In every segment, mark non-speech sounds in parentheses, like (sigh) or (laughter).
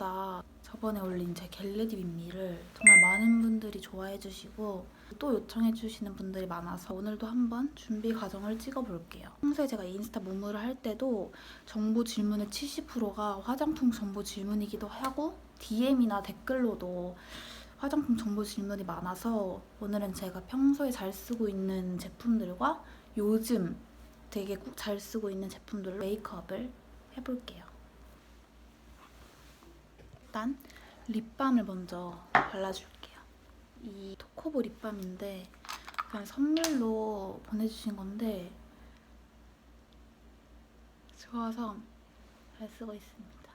생각보다 저번에 올린 제 겟레디 윗미를 정말 많은 분들이 좋아해 주시고 또 요청해 주시는 분들이 많아서 오늘도 한번 준비 과정을 찍어 볼게요. 평소에 제가 인스타 무무를 할 때도 정보 질문의 70%가 화장품 정보 질문이기도 하고 DM이나 댓글로도 화장품 정보 질문이 많아서 오늘은 제가 평소에 잘 쓰고 있는 제품들과 요즘 되게 꾹잘 쓰고 있는 제품들로 메이크업을 해볼게요. 일단 립밤을 먼저 발라줄게요. 이 토코보 립밤인데 그냥 선물로 보내주신 건데 좋아서 잘 쓰고 있습니다.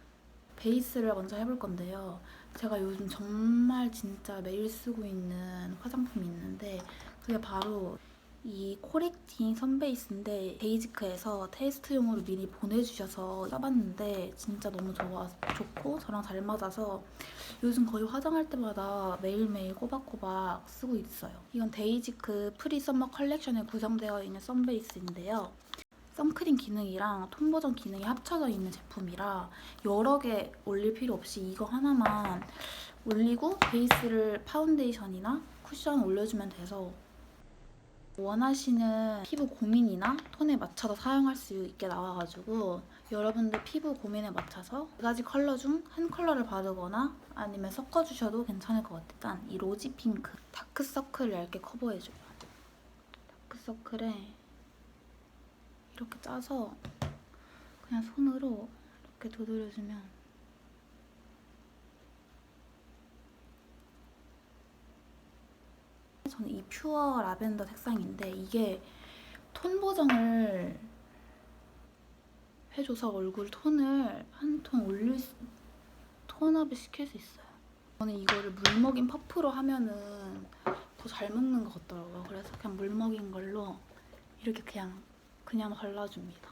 베이스를 먼저 해볼 건데요. 제가 요즘 정말 진짜 매일 쓰고 있는 화장품이 있는데 그게 바로 이 코렉팅 선베이스인데 베이지크에서 테스트용으로 미리 보내주셔서 써봤는데 진짜 너무 좋아 좋고 저랑 잘 맞아서 요즘 거의 화장할 때마다 매일매일 꼬박꼬박 쓰고 있어요. 이건 데이지크 프리 썸머 컬렉션에 구성되어 있는 선베이스인데요. 선크림 기능이랑 톤 버전 기능이 합쳐져 있는 제품이라 여러 개 올릴 필요 없이 이거 하나만 올리고 베이스를 파운데이션이나 쿠션 올려주면 돼서 원하시는 피부 고민이나 톤에 맞춰서 사용할 수 있게 나와가지고 여러분들 피부 고민에 맞춰서 두 가지 컬러 중 한 컬러를 바르거나 아니면 섞어주셔도 괜찮을 것 같아요. 일단 이 로지 핑크 다크서클을 얇게 커버해줘요. 다크서클에 이렇게 짜서 그냥 손으로 이렇게 두드려주면 저는 이 퓨어 라벤더 색상인데 이게 톤 보정을 해줘서 얼굴 톤을 한 톤 올릴 수, 톤업을 시킬 수 있어요. 저는 이거를 물 먹인 퍼프로 하면은 더 잘 먹는 것 같더라고요. 그래서 그냥 물 먹인 걸로 이렇게 그냥 그냥 발라줍니다.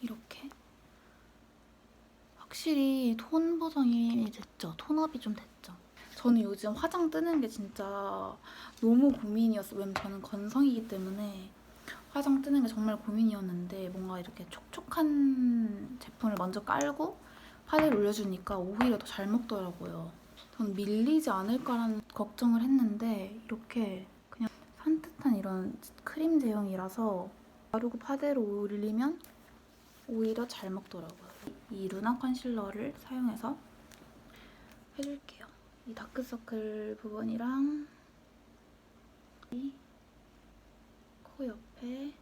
이렇게 확실히 톤 보정이 됐죠. 톤업이 좀 됐죠. 저는 요즘 화장 뜨는 게 진짜 너무 고민이었어요. 왜냐면 저는 건성이기 때문에 화장 뜨는 게 정말 고민이었는데 뭔가 이렇게 촉촉한 제품을 먼저 깔고 파데를 올려주니까 오히려 더 잘 먹더라고요. 저는 밀리지 않을까라는 걱정을 했는데 이렇게 그냥 산뜻한 이런 크림 제형이라서 바르고 파데를 올리면 오히려 잘 먹더라고요. 이 루나 컨실러를 사용해서 해줄게요. 이 다크서클 부분이랑 이 코 옆에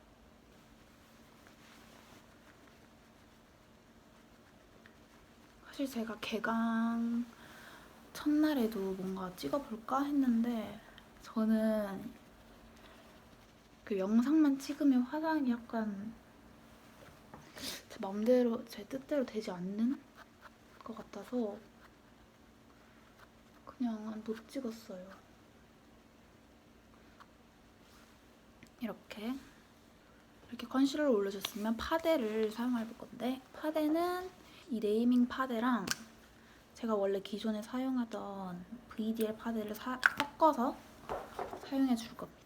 사실 제가 개강 첫날에도 뭔가 찍어볼까 했는데 저는 그 영상만 찍으면 화장이 약간 제 맘대로 제 뜻대로 되지 않는 것 같아서 그냥 못 찍었어요. 이렇게 이렇게 컨실러를 올려줬으면 파데를 사용해볼 건데 파데는 이 네이밍 파데랑 제가 원래 기존에 사용하던 VDL 파데를 사- 섞어서 사용해 줄 겁니다.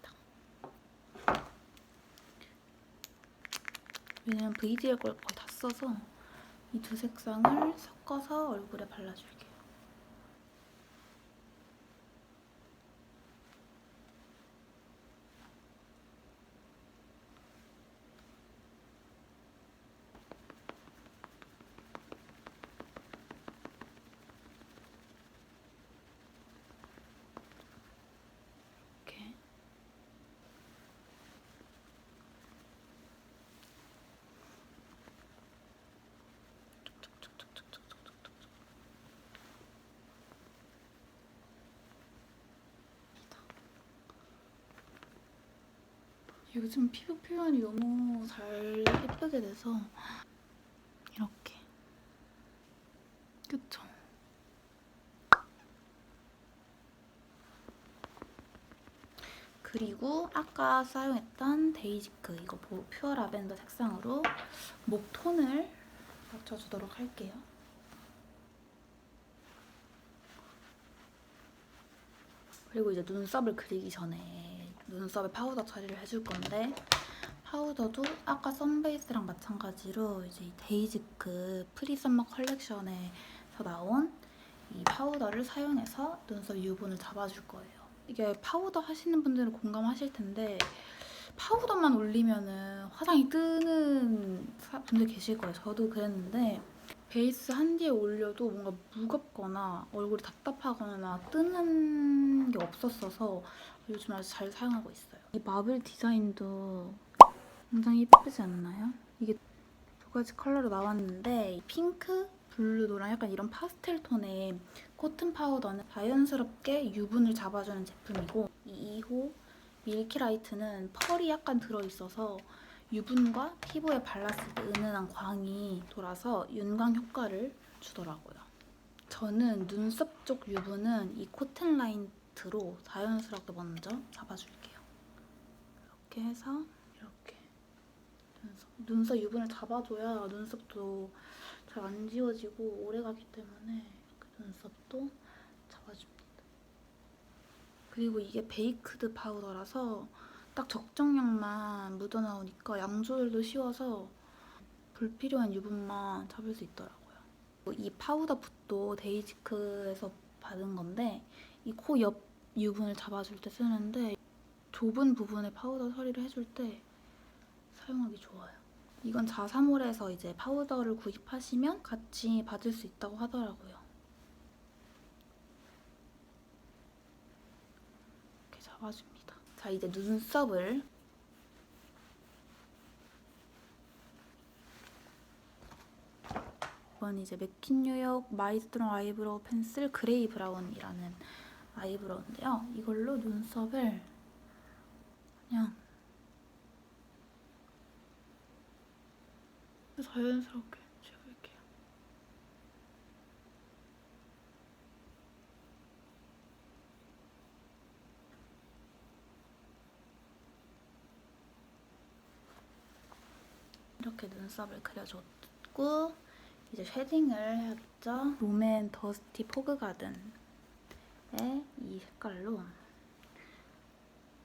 왜냐면 VDL 걸 거의 다 써서 이 두 색상을 섞어서 얼굴에 발라줄게요. 요즘 피부 표현이 너무 잘 예쁘게 돼서 이렇게 그쵸? 그리고 아까 사용했던 데이지크 이거 보- 퓨어 라벤더 색상으로 목 톤을 맞춰주도록 할게요. 그리고 이제 눈썹을 그리기 전에 눈썹에 파우더 처리를 해줄 건데 파우더도 아까 선베이스랑 마찬가지로 이제 이 데이지크 프리썸머 컬렉션에서 나온 이 파우더를 사용해서 눈썹 유분을 잡아줄 거예요. 이게 파우더 하시는 분들은 공감하실 텐데 파우더만 올리면은 화장이 뜨는 사- 분들 계실 거예요. 저도 그랬는데 베이스 한 뒤에 올려도 뭔가 무겁거나 얼굴이 답답하거나 뜨는 게 없었어서 요즘 아주 잘 사용하고 있어요. 이 마블 디자인도 굉장히 예쁘지 않나요? 이게 두 가지 컬러로 나왔는데 이 핑크, 블루, 노랑 약간 이런 파스텔 톤의 코튼 파우더는 자연스럽게 유분을 잡아주는 제품이고 이 2호 밀키라이트는 펄이 약간 들어있어서 유분과 피부에 발랐을 때 은은한 광이 돌아서 윤광 효과를 주더라고요. 저는 눈썹 쪽 유분은 이 코튼 라인 트로 자연스럽게 먼저 잡아줄게요. 이렇게 해서 이렇게 눈썹, 눈썹 유분을 잡아줘야 눈썹도 잘 안 지워지고 오래 가기 때문에 이렇게 눈썹도 잡아줍니다. 그리고 이게 베이크드 파우더라서 딱 적정량만 묻어나오니까 양 조절도 쉬워서 불필요한 유분만 잡을 수 있더라고요. 이 파우더 붓도 데이지크에서 받은 건데 이 코 옆 유분을 잡아줄 때 쓰는데 좁은 부분에 파우더 처리를 해줄 때 사용하기 좋아요. 이건 자사몰에서 이제 파우더를 구입하시면 같이 받을 수 있다고 하더라고요. 이렇게 잡아줍니다. 자 이제 눈썹을 이건 이제 맥킨 뉴욕 마이스트롱 아이브로우 펜슬 그레이 브라운이라는 아이브로우인데요. 이걸로 눈썹을 그냥 자연스럽게 지워볼게요. 이렇게 눈썹을 그려줬고 이제 쉐딩을 해야겠죠? 롬앤 더스티 포그 가든 의이 색깔로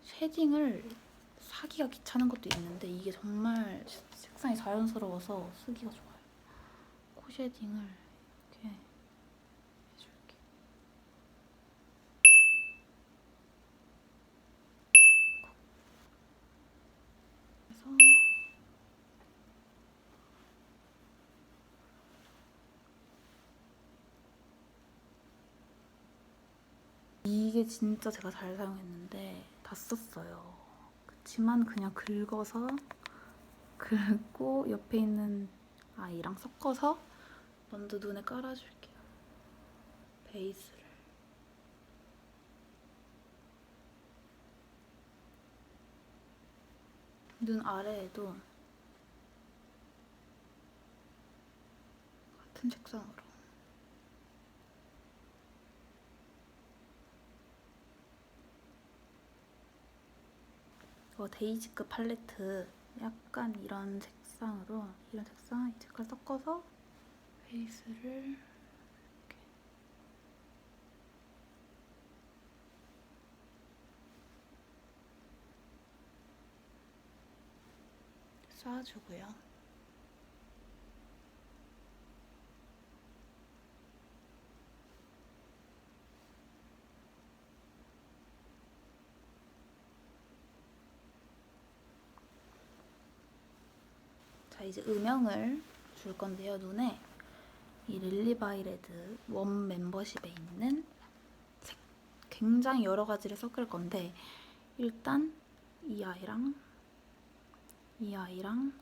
쉐딩을 사기가 귀찮은 것도 있는데 이게 정말 색상이 자연스러워서 쓰기가 좋아요. 코 쉐딩을 이렇게 해줄게. 그래서 이게 진짜 제가 잘 사용했는데 다 썼어요. 그치만 그냥 긁어서 긁고 옆에 있는 아이랑 섞어서 먼저 눈에 깔아줄게요. 베이스를. 눈 아래에도 같은 색상으로. 이거 데이지크 팔레트 약간 이런 색상으로 이런 색상 이 색깔 섞어서 베이스를 이렇게 쏴주고요. 이제 음영을 줄 건데요 눈에 이 릴리바이레드 원 멤버십에 있는 색 굉장히 여러 가지를 섞을 건데 일단 이 아이랑 이 아이랑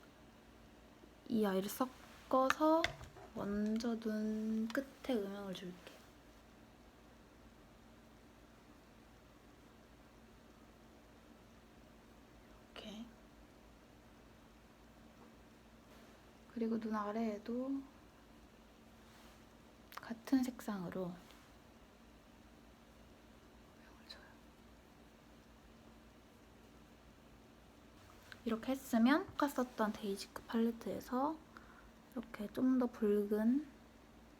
이 아이를 섞어서 먼저 눈 끝에 음영을 줄게. 이렇게. 그리고 눈 아래에도 같은 색상으로. 이렇게 했으면 아까 썼던 데이지크 팔레트에서 이렇게 좀 더 붉은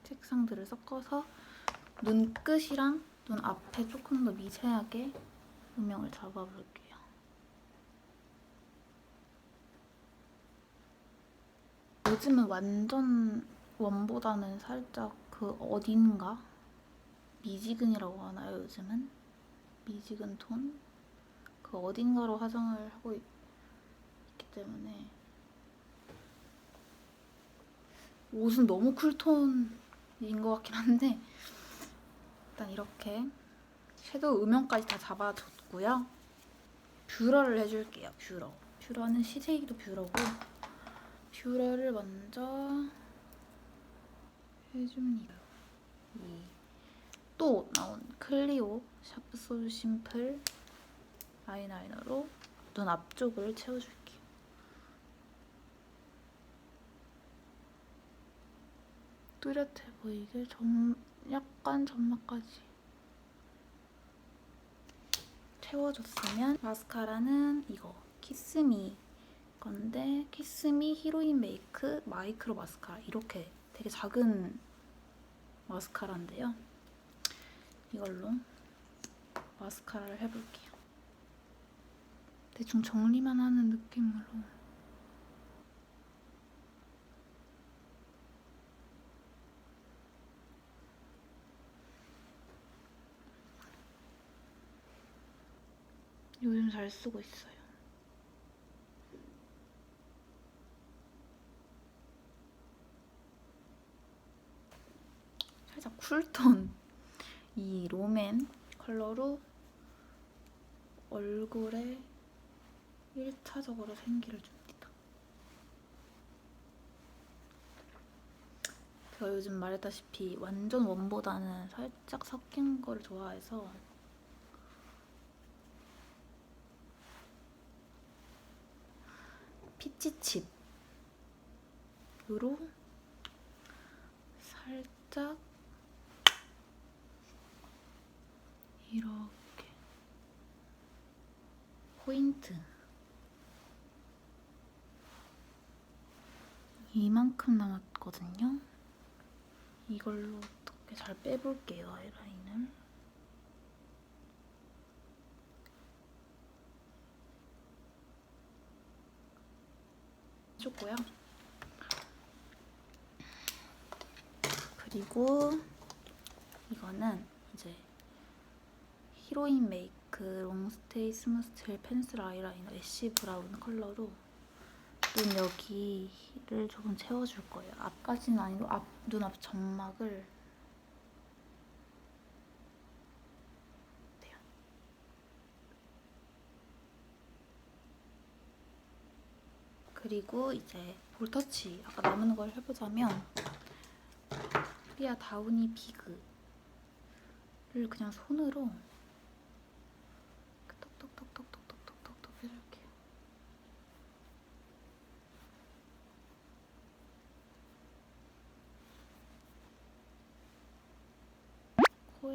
색상들을 섞어서 눈끝이랑 눈 앞에 조금 더 미세하게 음영을 잡아볼게요. 요즘은 완전 원보다는 살짝 그 어딘가 미지근이라고 하나요 요즘은 미지근 톤? 그 어딘가로 화장을 하고 있, 기 때문에 옷은 너무 쿨톤인 것 같긴 한데 일단 이렇게 섀도우 음영까지 다 잡아줬고요. 뷰러를 해줄게요. 뷰러. 뷰러는 시제이도 뷰러고 뷰러를 먼저 해줍니다. 이또 나온 클리오 샤프 소주 심플 아이라이너로 눈 앞쪽을 채워줄게요. 뚜렷해 보이게 점, 약간 점막까지 채워줬으면 마스카라는 이거 키스미 건데 키스미 히로인 메이크 마이크로 마스카라 이렇게 되게 작은 마스카라인데요. 이걸로 마스카라를 해볼게요. 대충 정리만 하는 느낌으로 요즘 잘 쓰고 있어요. 살짝 쿨톤 이 롬앤 컬러로 얼굴에 1차적으로 생기를 줍니다. 제가 요즘 말했다시피 완전 원보다는 살짝 섞인 걸 좋아해서 피치칩으로 살짝 이렇게 포인트 이만큼 남았거든요. 이걸로 어떻게 잘 빼볼게요, 아이라인을. 해줬고요. 그리고 이거는 이제 히로인 메이크 롱스테이 스무스틸 펜슬 아이라이너 애쉬 브라운 컬러로 눈 여기를 조금 채워줄 거예요. 앞까지는 아니고 앞 눈 앞 점막을 돼요. 그리고 이제 볼터치 아까 남은 걸 해보자면 프리아 다우니 비그를 그냥 손으로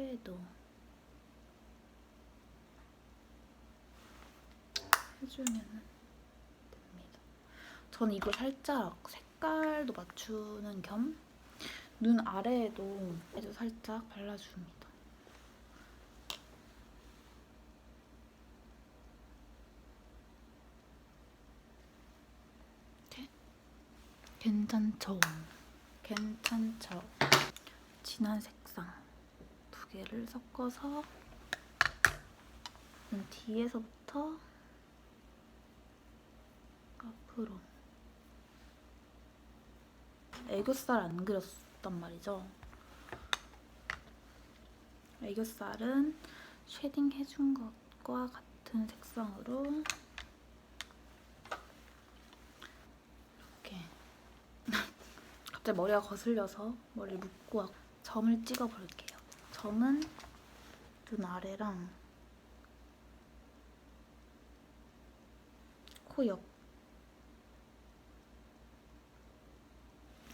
코에도 해주면 됩니다. 저는 이거 살짝 색깔도 맞추는 겸 눈 아래에도 아주 살짝 발라줍니다. 이렇게 괜찮죠? 괜찮죠? 진한 색상 두 개를 섞어서 눈 뒤에서부터 앞으로 애교살 안 그렸단 말이죠. 애교살은 쉐딩 해준 것과 같은 색상으로 이렇게 (laughs) 갑자기 머리가 거슬려서 머리를 묶고 왔- 점을 찍어 볼게요. 점은 눈 아래랑 코 옆.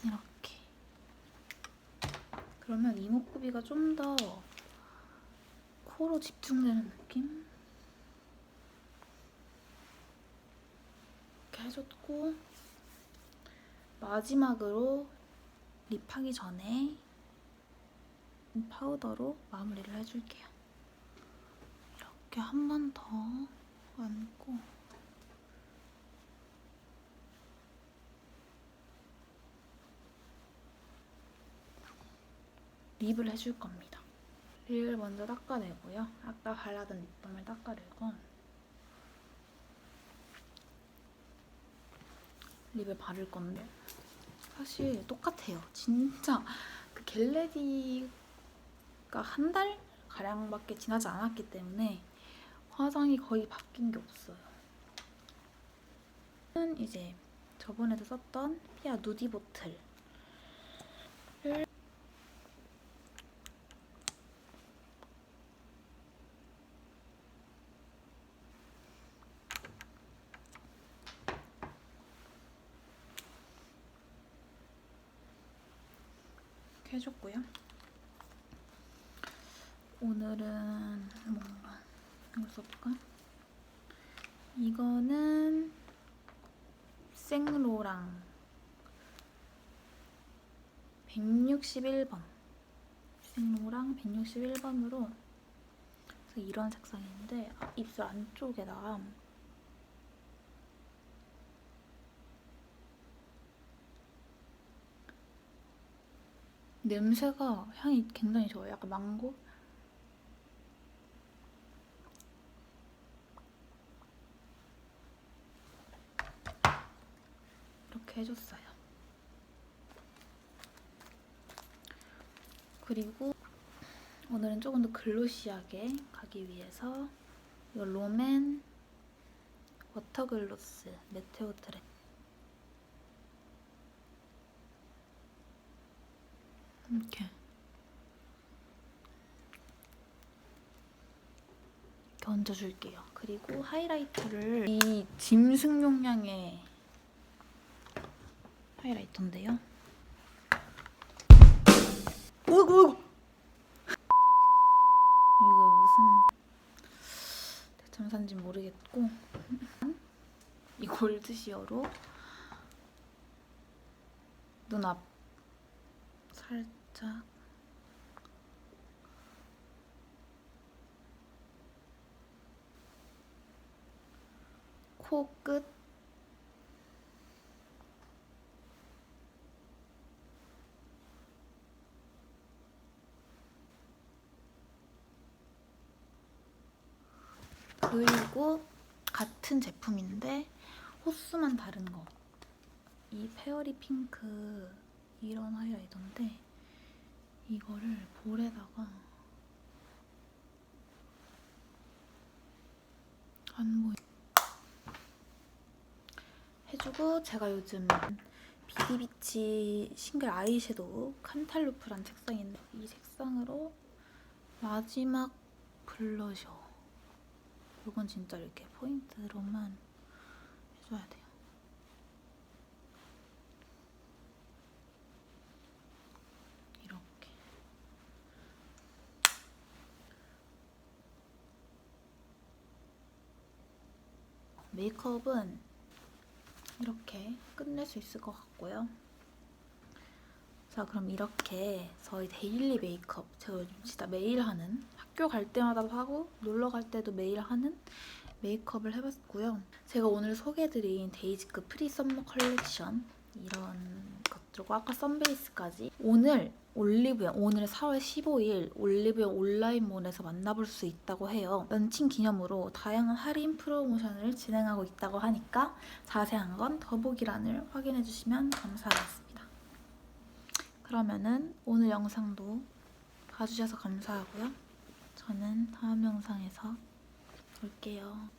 이렇게. 그러면 이목구비가 좀 더 코로 집중되는 느낌? 이렇게 해줬고 마지막으로 립하기 전에 이 파우더로 마무리를 해줄게요. 이렇게 한 번 더 얹고 립을 해줄 겁니다. 립을 먼저 닦아내고요. 아까 발라둔 립밤을 닦아내고 립에 바를 건데 사실 똑같아요. 진짜 그 겟레디 한 달 가량밖에 지나지 않았기 때문에 화장이 거의 바뀐 게 없어요. 는 이제 저번에도 썼던 피아 누디 보틀 해줬고요. 오늘은 뭔가 이걸 써볼까? 이거는 생로랑 161번 생로랑 161번으로 이런 색상인데 아, 입술 안쪽에다가 냄새가 향이 굉장히 좋아요. 약간 망고? 해줬어요. 그리고 오늘은 조금 더 글로시하게 가기 위해서 이 롬앤 워터글로스 메테오 트랙 이렇게 이렇게 얹어줄게요. 그리고 하이라이터를 이 짐승 용량의 하이라이터인데요. 어이구 어이구 이거 무슨 대참사인지 모르겠고 이 골드시어로 눈앞 살짝 코끝 그리고 같은 제품인데 호수만 다른 거. 이 페어리 핑크 이런 하이라이터인데 이거를 볼에다가 안 보이 해주고 제가 요즘 비디비치 싱글 아이섀도우 칸탈루프란 색상인데 이 색상으로 마지막 블러셔 이건 진짜 이렇게 포인트로만 해줘야 돼요. 이렇게. 메이크업은 이렇게 끝낼 수 있을 것 같고요. 자, 그럼 이렇게 저희 데일리 메이크업 제가 요즘 진짜 매일 하는 학교 갈 때마다도 하고 놀러 갈 때도 매일 하는 메이크업을 해봤고요. 제가 오늘 소개해드린 데이지크 프리 썸머 컬렉션 이런 것들과 아까 썬베이스까지 오늘 올리브영 오늘 4월 15일 올리브영 온라인몰에서 만나볼 수 있다고 해요. 런칭 기념으로 다양한 할인 프로모션을 진행하고 있다고 하니까 자세한 건 더보기란을 확인해 주시면 감사하겠습니다. 그러면은 오늘 영상도 봐주셔서 감사하고요. 저는 다음 영상에서 올게요.